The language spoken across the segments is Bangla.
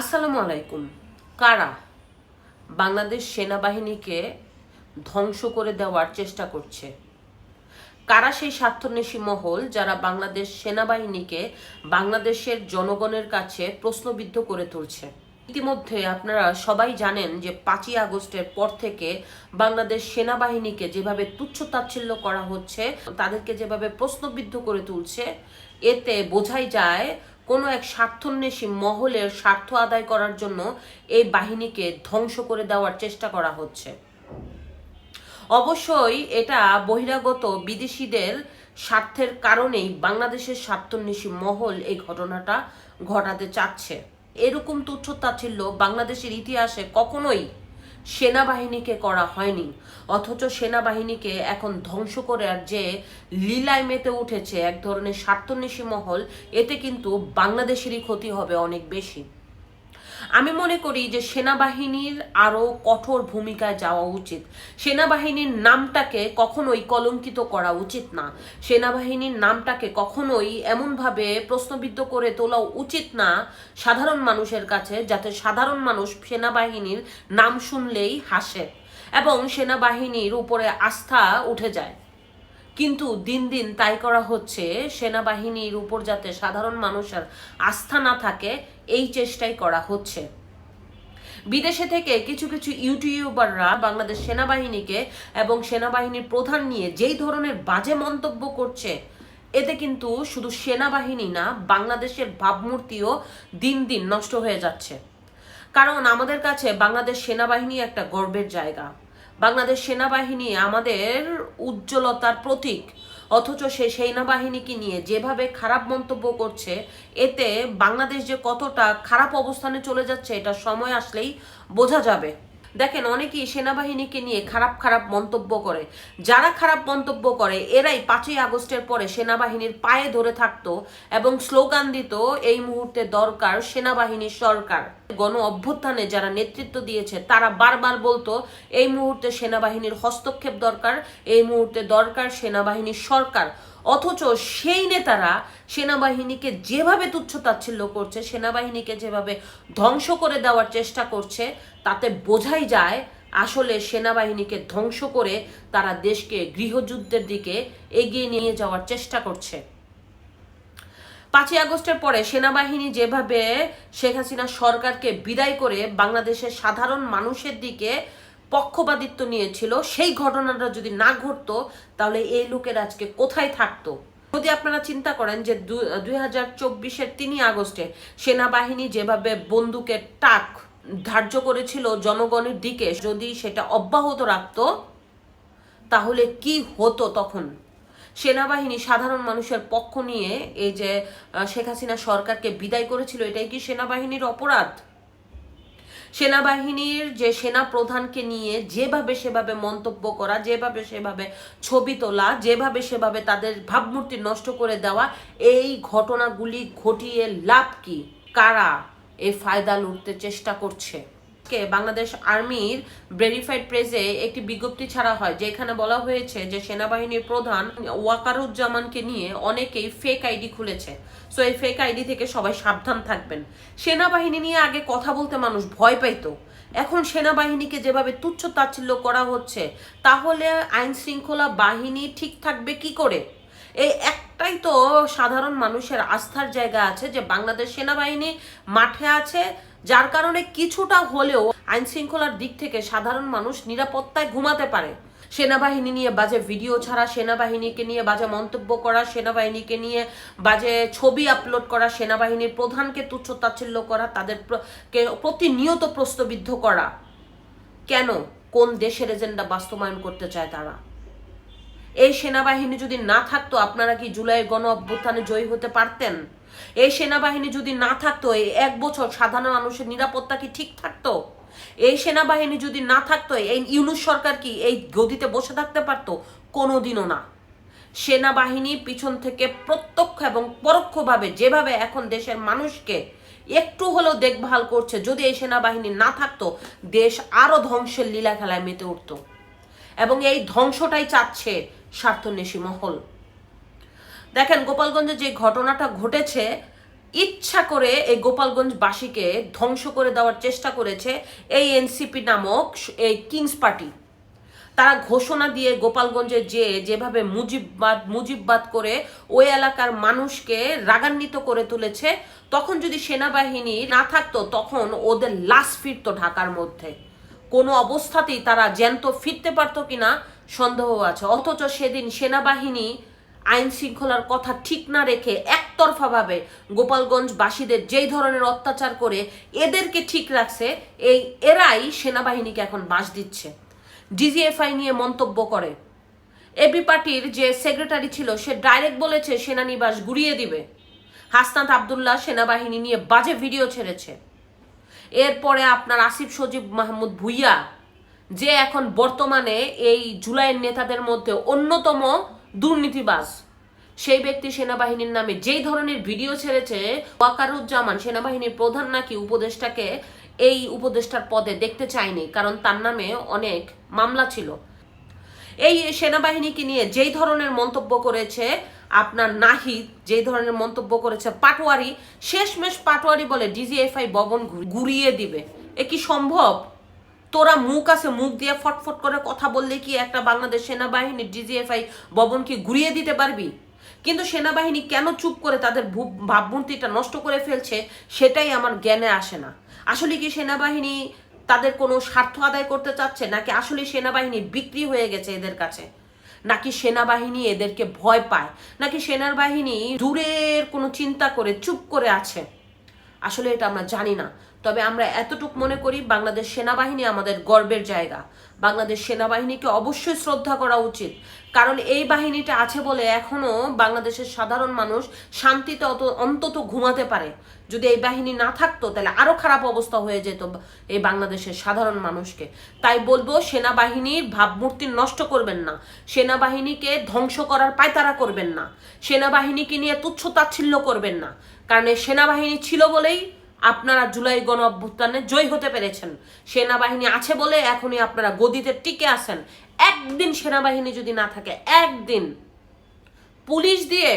আসসালামু আলাইকুম। কারা? বাংলাদেশ সেনাবাহিনীকে ধ্বংস করে দেওয়ার চেষ্টা করছে। কারা সেই স্বার্থন্বেষী মহল যারা বাংলাদেশ সেনাবাহিনীকে বাংলাদেশের জনগণের কাছে প্রশ্নবিদ্ধ করে তুলছে? ইতিমধ্যে আপনারা সবাই জানেন যে পাঁচই আগস্টের পর থেকে বাংলাদেশ সেনাবাহিনীকে যেভাবে তুচ্ছ তাচ্ছিল্য করা হচ্ছে, তাদেরকে যেভাবে প্রশ্নবিদ্ধ করে তুলছে, এতে বোঝাই যায় কোনো এক স্বার্থন্বেষী মহলের স্বার্থ আদায় করার জন্য এই বাহিনীকে ধ্বংস করে দেওয়ার চেষ্টা করা হচ্ছে। অবশ্যই এটা বহিরাগত বিদেশিদের স্বার্থের কারণেই বাংলাদেশের স্বার্থন্বেষী মহল এই ঘটনাটা ঘটাতে চাচ্ছে। এরকম তুচ্ছ বাংলাদেশের ইতিহাসে কখনোই সেনাবাহিনীকে করা হয়নি। অথচ সেনাবাহিনীকে এখন ধ্বংস করে আর যে লীলায় মেতে উঠেছে, এক ধরনের স্বার্থন্বেষী মহল, এতে কিন্তু বাংলাদেশেরই ক্ষতি হবে অনেক বেশি। আমি মনে করি যে সেনাবাহিনীর আরও কঠোর ভূমিকায় যাওয়া উচিত। সেনাবাহিনীর নামটাকে কখনোই কলঙ্কিত করা উচিত না। সেনাবাহিনীর নামটাকে কখনোই এমনভাবে প্রশ্নবিদ্ধ করে তোলা উচিত না সাধারণ মানুষের কাছে, যাতে সাধারণ মানুষ সেনাবাহিনীর নাম শুনলেই হাসে এবং সেনাবাহিনীর উপরে আস্থা উঠে যায়। কিন্তু দিন দিন তাই করা হচ্ছে, সেনাবাহিনীর উপর যাতে সাধারণ মানুষের আস্থা না থাকে, এই চেষ্টাই করা হচ্ছে। বিদেশে থেকে কিছু কিছু ইউটিউবাররা বাংলাদেশ সেনাবাহিনীকে এবং সেনাবাহিনীর প্রধান নিয়ে যেই ধরনের বাজে মন্তব্য করছে, এতে কিন্তু শুধু সেনাবাহিনী না, বাংলাদেশের ভাবমূর্তিও দিন দিন নষ্ট হয়ে যাচ্ছে। কারণ আমাদের কাছে বাংলাদেশ সেনাবাহিনী একটা গর্বের জায়গা। বাংলাদেশ সেনাবাহিনী আমাদের উজ্জ্বলতার প্রতীক। অথচ সে সেনাবাহিনীকে নিয়ে যেভাবে খারাপ মন্তব্য করছে, এতে বাংলাদেশ যে কতটা খারাপ অবস্থানে চলে যাচ্ছে, এটা সময় আসলেই বোঝা যাবে। দেখেন অনেকেই সেনাবাহিনীকে নিয়ে খারাপ খারাপ মন্তব্য করে। যারা খারাপ মন্তব্য করে, এরাই পাঁচই আগস্টের পরে সেনাবাহিনীর পায়ে ধরে থাকতো এবং স্লোগান দিত, এই মুহূর্তে দরকার সেনাবাহিনীর সরকার। গণ অভ্যুত্থানে যারা নেতৃত্ব দিয়েছে, তারা বারবার বলতো, এই মুহূর্তে সেনাবাহিনীর হস্তক্ষেপ দরকার, এই মুহূর্তে দরকার সেনাবাহিনীর সরকার। অথচ সেই নেতারা সেনাবাহিনীকে যেভাবে তুচ্ছ তাচ্ছিল্য করছে, সেনাবাহিনীকে যেভাবে ধ্বংস করে দেওয়ার চেষ্টা করছে, তাতে বোঝাই যায় আসলে সেনাবাহিনীকে ধ্বংস করে তারা দেশকে গৃহযুদ্ধের দিকে এগিয়ে নিয়ে যাওয়ার চেষ্টা করছে। পাঁচই আগস্টের পরে সেনাবাহিনী যেভাবে শেখ হাসিনা সরকারকে বিদায় করে বাংলাদেশের সাধারণ মানুষের দিকে পক্ষপাতিত্ব নিয়েছিল, সেই ঘটনাটা যদি না ঘটতো, তাহলে এই লোকের আজকে কোথায় থাকতো? যদি আপনারা চিন্তা করেন যে দুই হাজার চব্বিশের তিনই আগস্টে সেনাবাহিনী যেভাবে বন্দুকের টাক ধার্য করেছিল জনগণের দিকে, যদি সেটা অব্যাহত রাখতো, তাহলে কি হতো তখন? সেনাবাহিনী সাধারণ মানুষের পক্ষ নিয়ে এই যে শেখ হাসিনা সরকারকে বিদায় করেছিল, এটাই কি সেনাবাহিনীর অপরাধ? সেনাবাহিনীর যে সেনা প্রধানকে নিয়ে যেভাবে সেভাবে মন্তব্য করা, যেভাবে সেভাবে ছবি তোলা, যেভাবে সেভাবে তাদের ভাবমূর্তি নষ্ট করে দেওয়া, এই ঘটনাগুলি ঘটিয়ে লাভ কি? কারা এ ফায়দা লুটতে চেষ্টা করছে? কে বাংলাদেশ আর্মির ভেরিফাইড প্রেসে একটি বিজ্ঞপ্তি ছাড়া হয়, যেখানে বলা হয়েছে যে সেনাবাহিনীর প্রধান ওয়াকারুজ্জামানকে নিয়ে অনেকেই ফেক আইডি খুলেছে। সো এই ফেক আইডি থেকে সবাই সাবধান থাকবেন। সেনাবাহিনী নিয়ে আগে কথা বলতে মানুষ ভয় পাইতো। এখন সেনাবাহিনীকে যেভাবে তুচ্ছ তাচ্ছিল্য করা হচ্ছে, তাহলে আইন শৃঙ্খলা বাহিনী ঠিক থাকবে কি করে? এই একটাই তো সাধারণ মানুষের আস্থার জায়গা আছে যে বাংলাদেশ সেনাবাহিনী মাঠে আছে যার কারণে কিছুটা হলেও আইন শৃঙ্খলার দিক থেকে সাধারণ মানুষ নিরাপত্তায় ঘুমাতে পারে। সেনাবাহিনী নিয়ে বাজে ভিডিও ছাড়া, সেনাবাহিনীকে নিয়ে বাজে মন্তব্য করা, সেনাবাহিনীকে নিয়ে বাজে ছবি আপলোড করা, সেনাবাহিনীর প্রধানকে তুচ্ছ তাচ্ছিল্য করা, তাদের প্রতিনিয়ত প্রশ্নবিদ্ধ করা। কেন? কোন দেশের এজেন্ডা বাস্তবায়ন করতে চায় তারা? এই সেনাবাহিনী যদি না থাকতো, আপনারা কি জুলাই গণ অভ্যুত্থানে জয়ী হতে পারতেন? এই সেনাবাহিনী যদি না থাকতো, এই এক বছর সাধারণ মানুষের নিরাপত্তা কি ঠিক থাকতো? এই সেনাবাহিনী যদি না থাকতো, এই ইউনুস সরকার কি এই গদিতে বসে থাকতে পারতো? কোনোদিনও না। সেনাবাহিনী পিছন থেকে প্রত্যক্ষ এবং পরোক্ষভাবে যেভাবে এখন দেশের মানুষকে একটু হলেও দেখভাল করছে, যদি এই সেনাবাহিনী না থাকতো, দেশ আরও ধ্বংসের লীলা খেলায় মেতে উঠতো। এবং এই ধ্বংসটাই চাচ্ছে স্বার্থন্বেষী মহল। দেখেন, গোপালগঞ্জে যে ঘটনাটা ঘটেছে, ইচ্ছা করে এই গোপালগঞ্জবাসীকে ধ্বংস করে দেওয়ার চেষ্টা করেছে এই এনসিপি নামক এই কিংস পার্টি। তারা ঘোষণা দিয়ে গোপালগঞ্জে যে যেভাবে মুজিববাদ মুজিববাদ করে ওই এলাকার মানুষকে রাগান্বিত করে তুলেছে, তখন যদি সেনাবাহিনী না থাকতো, তখন ওদের লাশ ফিরতো ঢাকার মধ্যে। কোনো অবস্থাতেই তারা জ্যান্ত ফিরতে পারতো কিনা সন্দেহ আছে। অথচ সেদিন সেনাবাহিনী আইন শৃঙ্খলার কথা ঠিক না রেখে একতরফাভাবে গোপালগঞ্জবাসীদের যেই ধরনের অত্যাচার করে এদেরকে ঠিক রাখছে, এই এরাই সেনাবাহিনীকে এখন বাস দিচ্ছে। ডিজিএফআই নিয়ে মন্তব্য করে। এবি পার্টির যে সেক্রেটারি ছিল, সে ডাইরেক্ট বলেছে, সেনানিবাস গুড়িয়ে দিবে। হাসনাত আবদুল্লাহ সেনাবাহিনী নিয়ে বাজে ভিডিও ছেড়েছে। এরপরে আপনার আসিফ সজীব মাহমুদ ভুইয়া, যে এখন বর্তমানে এই জুলাইয়ের নেতাদের মধ্যে অন্যতম দুর্নীতিবাজ। সেই ব্যক্তি সেনাবাহিনীর নামে যেই ধরনের ভিডিও ছেড়েছে, ওয়াকারুজ্জামান সেনাবাহিনীর প্রধান নাকি উপদেষ্টাকে এই উপদেষ্টার পদে দেখতে চায়নি, কারণ তার নামে অনেক মামলা ছিল। এই সেনাবাহিনীকে নিয়ে যেই ধরনের মন্তব্য করেছে আপনার নাহিদ যেই ধরনের মন্তব্য করেছে পাটোয়ারি, শেষমেশ পাটোয়ারি বলে ডিজিএফআই ভবন ঘুরি- ঘুরিয়ে দিবে। এ কি সম্ভব? তোরা মুখ আছে, মুখ দিয়ে ফটফট করে কথা বললে কি একটা বাংলাদেশ সেনাবাহিনীর ডিজিএফআই ভবন কি ঘুরিয়ে দিতে পারবি? কিন্তু সেনাবাহিনী কেন চুপ করে তাদের ভাবমূর্তিটা নষ্ট করে ফেলছে সেটাই আমার জ্ঞানে আসে না। আসলে কি সেনাবাহিনী তাদের কোনো স্বার্থ আদায় করতে চাচ্ছে, নাকি আসলে সেনাবাহিনী বিক্রি হয়ে গেছে এদের কাছে? নাকি সেনাবাহিনী এদেরকে ভয় পায়? নাকি সেনার বাহিনী দূরের কোনো চিন্তা করে চুপ করে আছে? আসলে এটা আমরা জানি না। তবে আমরা এতটুক মনে করি বাংলাদেশ সেনাবাহিনী আমাদের গর্বের জায়গা। বাংলাদেশ সেনাবাহিনীকে অবশ্যই শ্রদ্ধা করা উচিত। কারণ এই বাহিনীটা আছে বলে এখনও বাংলাদেশের সাধারণ মানুষ শান্তিতে অত অন্তত ঘুমাতে পারে। যদি এই বাহিনী না থাকতো, তাহলে আরও খারাপ অবস্থা হয়ে যেত এই বাংলাদেশের সাধারণ মানুষকে। তাই বলব, সেনাবাহিনীর ভাবমূর্তি নষ্ট করবেন না। সেনাবাহিনীকে ধ্বংস করার পায়তারা করবেন না। সেনাবাহিনীকে নিয়ে তুচ্ছ তাচ্ছিল্য করবেন না। কারণ এই সেনাবাহিনী ছিল বলেই আপনারা জুলাই গণ অভ্যুত্থানে জয় হতে পেরেছেন। সেনাবাহিনী আছে বলে এখনই আপনারা গদিতে টিকে আছেন। একদিন সেনাবাহিনী যদি না থাকে, একদিন পুলিশ দিয়ে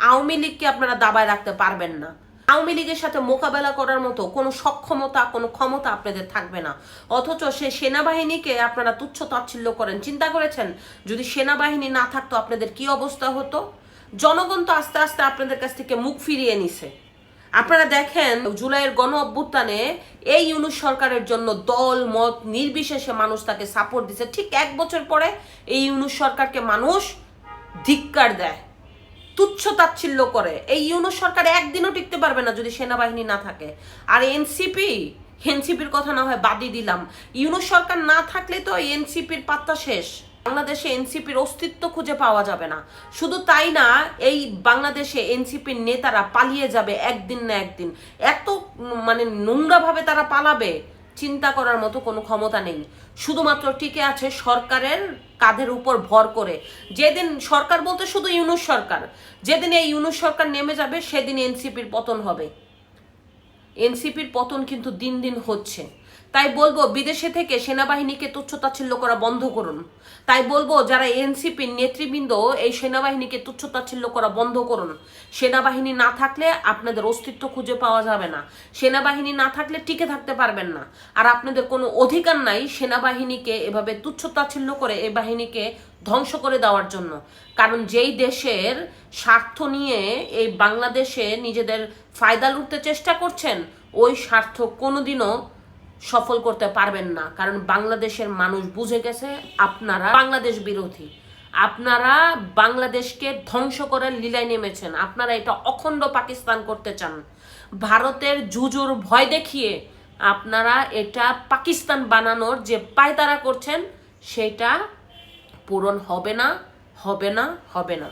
আওয়ামী লীগকে আপনারা দাবায় রাখতে পারবেন না। আওয়ামী লীগের সাথে মোকাবেলা করার মতো কোনো সক্ষমতা, কোনো ক্ষমতা আপনাদের থাকবে না। অথচ সে সেনাবাহিনীকে আপনারা তুচ্ছ তাচ্ছিল্য করেন। চিন্তা করেছেন? যদি সেনাবাহিনী না থাকতো আপনাদের কি অবস্থা হতো? জনগণ তো আস্তে আস্তে আপনাদের কাছ থেকে মুখ ফিরিয়ে নিছে। আপনারা দেখেন, জুলাইয়ের গণ অভ্যুত্থানে এই ইউনুস সরকারের জন্য দল, মত নির্বিশেষে মানুষ তাকে সাপোর্ট দিছে। ঠিক এক বছর পরে এই ইউনুস সরকারকে মানুষ ধিক্কার দেয়, তুচ্ছ তাচ্ছিল্য করে। এই ইউনুস সরকার একদিনও টিকতে পারবে না যদি সেনাবাহিনী না থাকে। আর এনসিপি, এনসিপির কথা না হয় বাদই দিলাম। ইউনুস সরকার না থাকলে তো এনসিপির পাত্তা শেষ। বাংলাদেশে এনসিপির অস্তিত্ব খুঁজে পাওয়া যাবে না। শুধু তাই না, এই বাংলাদেশে এনসিপির নেতারা পালিয়ে যাবে একদিন না একদিন। এত মানে নোংরাভাবে তারা পালাবে, চিন্তা করার মতো কোনো ক্ষমতা নেই। শুধুমাত্র টিকে আছে সরকারের কাঁধের উপর ভর করে। যেদিন সরকার বলতে শুধু ইউনুস সরকার, যেদিন এই ইউনুস সরকার নেমে যাবে, সেদিন এনসিপির পতন হবে। এনসিপির পতন কিন্তু দিন দিন হচ্ছে। তাই বলব, বিদেশে থেকে সেনাবাহিনীকে তুচ্ছতাচ্ছিল্য করা বন্ধ করুন। তাই বলব, যারা এনসিপির নেতৃবৃন্দ, এই সেনাবাহিনীকে তুচ্ছতাচ্ছিল্য করা বন্ধ করুন। সেনাবাহিনী না থাকলে আপনাদের অস্তিত্ব খুঁজে পাওয়া যাবে না। সেনাবাহিনী না থাকলে টিকে থাকতে পারবেন না। আর আপনাদের কোনো অধিকার নাই সেনাবাহিনীকে এভাবে তুচ্ছতাচ্ছিল্য করে এই বাহিনীকে ধ্বংস করে দেওয়ার জন্য। কারণ যেই দেশের স্বার্থ নিয়ে এই বাংলাদেশে নিজেদের ফায়দা লুটতে চেষ্টা করছেন, ওই স্বার্থ কোনোদিনও সফল করতে পারবেন না। কারণ বাংলাদেশের মানুষ বুঝে গেছে আপনারা বাংলাদেশ বিরোধী। আপনারা বাংলাদেশকে ধ্বংস করে লীলায় নেমেছেন। আপনারা এটা অখণ্ড পাকিস্তান করতে চান। ভারতের জুজুর ভয় দেখিয়ে আপনারা এটা পাকিস্তান বানানোর যে পায়তারা করছেন, সেটা পূরণ হবে না হবে না হবে না।